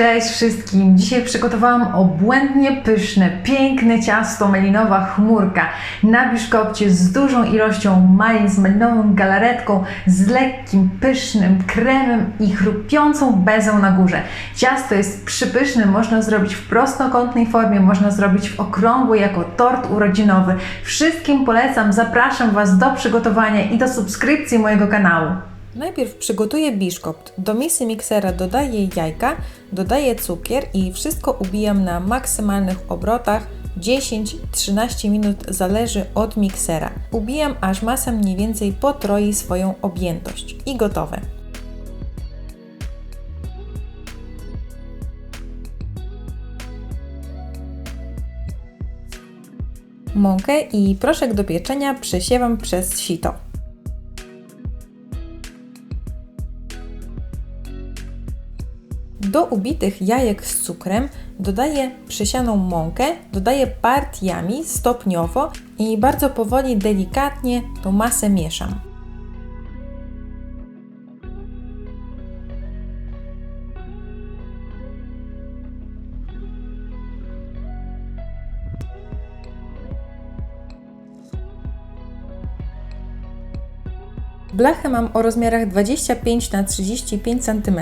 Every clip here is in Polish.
Cześć wszystkim! Dzisiaj przygotowałam obłędnie pyszne, piękne ciasto melinowa chmurka na biszkopcie z dużą ilością malin, z malinową galaretką, z lekkim, pysznym kremem i chrupiącą bezą na górze. Ciasto jest przypyszne, można zrobić w prostokątnej formie, można zrobić w okrągłej jako tort urodzinowy. Wszystkim polecam, zapraszam Was do przygotowania i do subskrypcji mojego kanału. Najpierw przygotuję biszkopt. Do misy miksera dodaję jajka, dodaję cukier i wszystko ubijam na maksymalnych obrotach 10-13 minut zależy od miksera. Ubijam aż masa mniej więcej potroi swoją objętość i gotowe. Mąkę i proszek do pieczenia przesiewam przez sito. Do ubitych jajek z cukrem dodaję przesianą mąkę, dodaję partiami stopniowo i bardzo powoli, delikatnie tą masę mieszam. Blachę mam o rozmiarach 25 na 35 cm.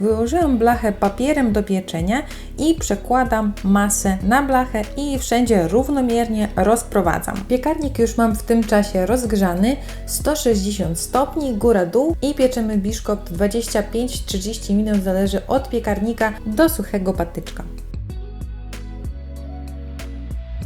Wyłożyłam blachę papierem do pieczenia i przekładam masę na blachę i wszędzie równomiernie rozprowadzam. Piekarnik już mam w tym czasie rozgrzany 160 stopni, góra-dół i pieczemy biszkopt 25-30 minut, zależy od piekarnika do suchego patyczka.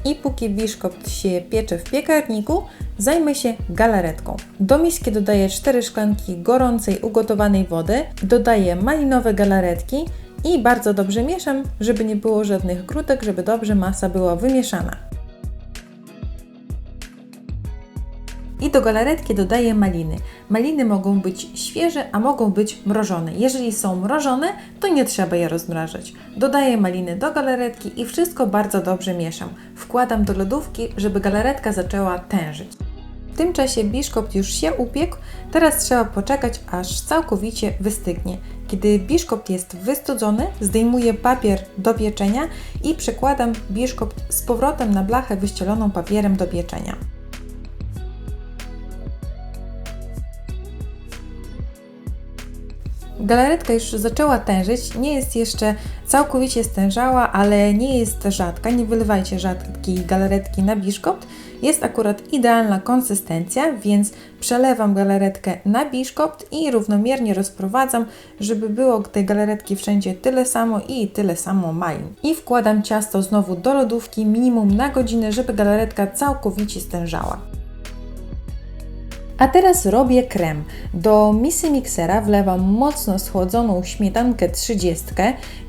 I póki biszkopt się piecze w piekarniku, zajmę się galaretką. Do miski dodaję 4 szklanki gorącej, ugotowanej wody, dodaję malinowe galaretki i bardzo dobrze mieszam, żeby nie było żadnych grudek, żeby dobrze masa była wymieszana. I do galaretki dodaję maliny. Maliny mogą być świeże, a mogą być mrożone. Jeżeli są mrożone, to nie trzeba je rozmrażać. Dodaję maliny do galaretki i wszystko bardzo dobrze mieszam. Wkładam do lodówki, żeby galaretka zaczęła tężyć. W tym czasie biszkopt już się upiekł, teraz trzeba poczekać, aż całkowicie wystygnie. Kiedy biszkopt jest wystudzony, zdejmuję papier do pieczenia i przekładam biszkopt z powrotem na blachę wyścieloną papierem do pieczenia. Galaretka już zaczęła tężyć, nie jest jeszcze całkowicie stężała, ale nie jest rzadka. Nie wylewajcie rzadkiej galaretki na biszkopt. Jest akurat idealna konsystencja, więc przelewam galaretkę na biszkopt i równomiernie rozprowadzam, żeby było tej galaretki wszędzie tyle samo i tyle samo malin. I wkładam ciasto znowu do lodówki minimum na godzinę, żeby galaretka całkowicie stężała. A teraz robię krem. Do misy miksera wlewam mocno schłodzoną śmietankę 30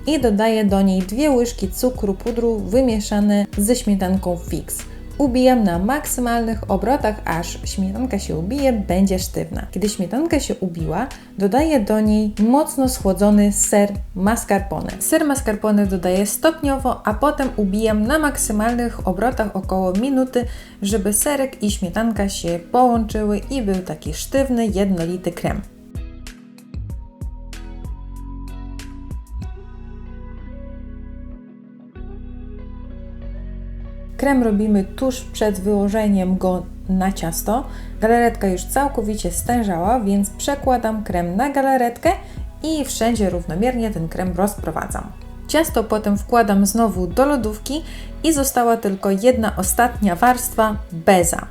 i dodaję do niej dwie łyżki cukru pudru wymieszane ze śmietanką fix. Ubijam na maksymalnych obrotach, aż śmietanka się ubije, będzie sztywna. Kiedy śmietanka się ubiła, dodaję do niej mocno schłodzony ser mascarpone. Ser mascarpone dodaję stopniowo, a potem ubijam na maksymalnych obrotach około minuty, żeby serek i śmietanka się połączyły i był taki sztywny, jednolity krem. Krem robimy tuż przed wyłożeniem go na ciasto. Galaretka już całkowicie stężała, więc przekładam krem na galaretkę i wszędzie równomiernie ten krem rozprowadzam. Ciasto potem wkładam znowu do lodówki i została tylko jedna ostatnia warstwa beza.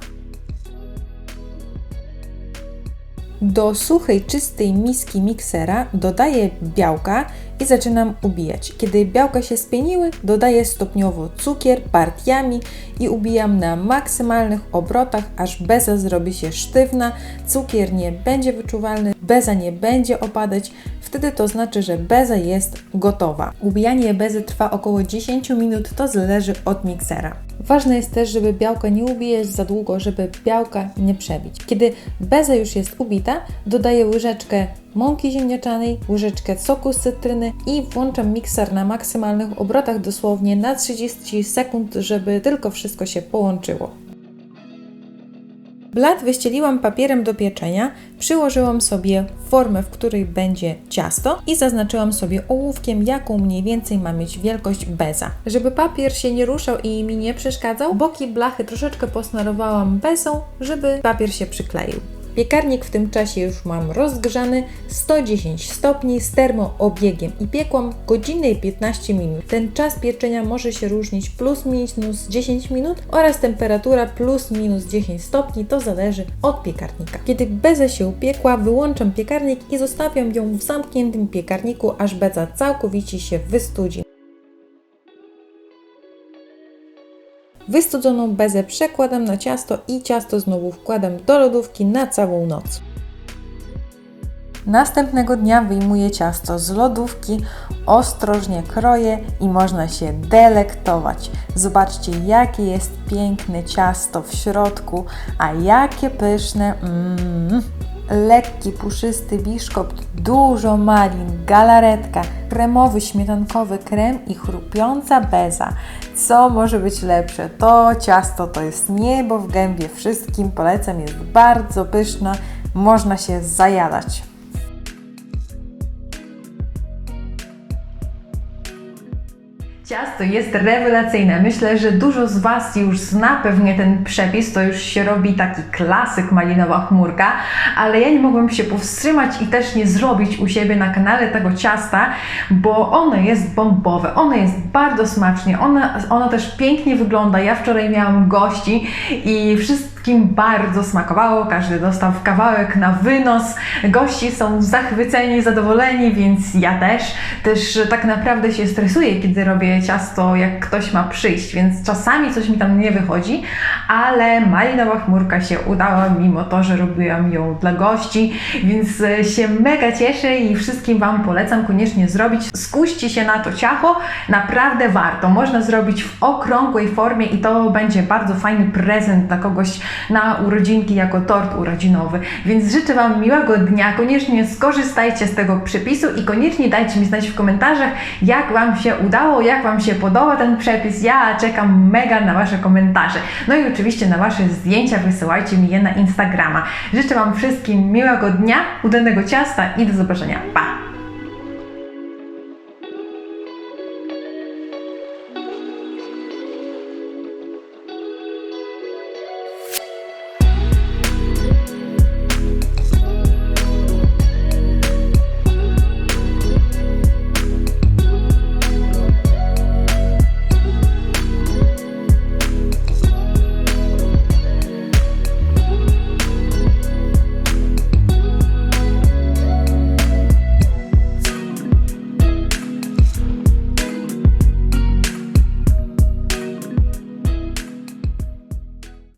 Do suchej, czystej miski miksera dodaję białka i zaczynam ubijać. Kiedy białka się spieniły, dodaję stopniowo cukier partiami i ubijam na maksymalnych obrotach, aż beza zrobi się sztywna, cukier nie będzie wyczuwalny, beza nie będzie opadać, wtedy to znaczy, że beza jest gotowa. Ubijanie bezy trwa około 10 minut, to zależy od miksera. Ważne jest też, żeby białka nie ubijać za długo, żeby białka nie przebić. Kiedy beza już jest ubita, dodaję łyżeczkę mąki ziemniaczanej, łyżeczkę soku z cytryny i włączam mikser na maksymalnych obrotach dosłownie na 30 sekund, żeby tylko wszystko się połączyło. Blat wyścieliłam papierem do pieczenia, przyłożyłam sobie formę, w której będzie ciasto i zaznaczyłam sobie ołówkiem, jaką mniej więcej ma mieć wielkość beza. Żeby papier się nie ruszał i mi nie przeszkadzał, boki blachy troszeczkę posmarowałam bezą, żeby papier się przykleił. Piekarnik w tym czasie już mam rozgrzany 110 stopni z termoobiegiem i piekłam godzinę i 15 minut. Ten czas pieczenia może się różnić plus minus 10 minut oraz temperatura plus minus 10 stopni, to zależy od piekarnika. Kiedy beza się upiekła, wyłączam piekarnik i zostawiam ją w zamkniętym piekarniku, aż beza całkowicie się wystudzi. Wystudzoną bezę przekładam na ciasto i ciasto znowu wkładam do lodówki na całą noc. Następnego dnia wyjmuję ciasto z lodówki, ostrożnie kroję i można się delektować. Zobaczcie, jakie jest piękne ciasto w środku, a jakie pyszne. Mm. Lekki, puszysty biszkopt, dużo malin, galaretka, kremowy, śmietankowy krem i chrupiąca beza. Co może być lepsze? To ciasto to jest niebo w gębie. Wszystkim polecam, jest bardzo pyszne, można się zajadać. Ciasto jest rewelacyjne. Myślę, że dużo z Was już zna pewnie ten przepis. To już się robi taki klasyk malinowa chmurka, ale ja nie mogłam się powstrzymać i też nie zrobić u siebie na kanale tego ciasta, bo ono jest bombowe, ono jest bardzo smacznie, ono, ono też pięknie wygląda. Ja wczoraj miałam gości i wszystkim bardzo smakowało, każdy dostał kawałek na wynos. Gości są zachwyceni, zadowoleni, więc ja też. Też tak naprawdę się stresuję, kiedy robię ciasto, jak ktoś ma przyjść, więc czasami coś mi tam nie wychodzi, ale malinowa chmurka się udała, mimo to, że robiłam ją dla gości, więc e, się mega cieszę i wszystkim Wam polecam koniecznie zrobić. Skuście się na to ciacho, naprawdę warto. Można zrobić w okrągłej formie i to będzie bardzo fajny prezent dla kogoś na urodzinki jako tort urodzinowy. Więc życzę Wam miłego dnia, koniecznie skorzystajcie z tego przepisu i koniecznie dajcie mi znać w komentarzach, jak Wam się udało, jak Wam się podoba ten przepis. Ja czekam mega na Wasze komentarze. No i oczywiście na Wasze zdjęcia wysyłajcie mi je na Instagrama. Życzę Wam wszystkim miłego dnia, udanego ciasta i do zobaczenia. Pa!